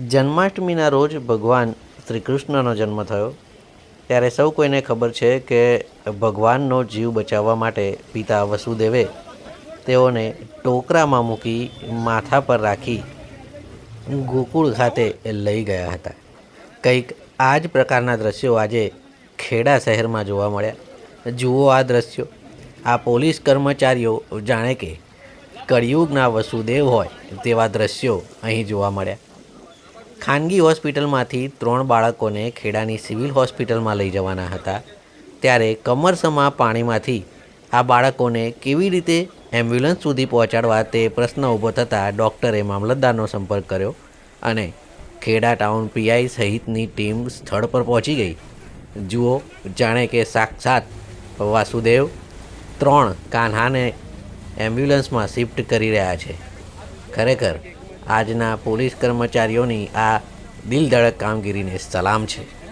જન્માષ્ટમીના રોજ ભગવાન શ્રી કૃષ્ણનો જન્મ થયો. ત્યારે સૌ કોઈને ખબર છે કે ભગવાનનો જીવ બચાવવા માટે પિતા વસુદેવે તેઓને ટોકરામાં મૂકી માથા પર રાખી ગોકુળ ખાતે લઈ ગયા હતા. કંઈક આ જ પ્રકારના દ્રશ્યો આજે ખેડા શહેરમાં જોવા મળ્યા. જુઓ આ દ્રશ્યો. આ પોલીસ કર્મચારીઓ જાણે કે કળિયુગના વસુદેવ હોય તેવા દ્રશ્યો અહીં જોવા મળ્યા. ખાનગી હોસ્પિટલમાંથી ત્રણ બાળકોને ખેડાની સિવિલ હોસ્પિટલમાં લઈ જવાના હતા. ત્યારે કમરસમાં પાણીમાંથી આ બાળકોને કેવી રીતે એમ્બ્યુલન્સ સુધી પહોંચાડવા તે પ્રશ્ન ઊભો થતાં ડૉક્ટરે મામલતદારનો સંપર્ક કર્યો અને ખેડા ટાઉન પીઆઈ સહિતની ટીમ સ્થળ પર પહોંચી ગઈ. જુઓ, જાણે કે સાક્ષાત વાસુદેવ ત્રણ કાન્હાને એમ્બ્યુલન્સમાં શિફ્ટ કરી રહ્યા છે. ખરેખર આજના પોલીસ કર્મચારીઓની આ દિલધડક કામગીરીને સલામ છે.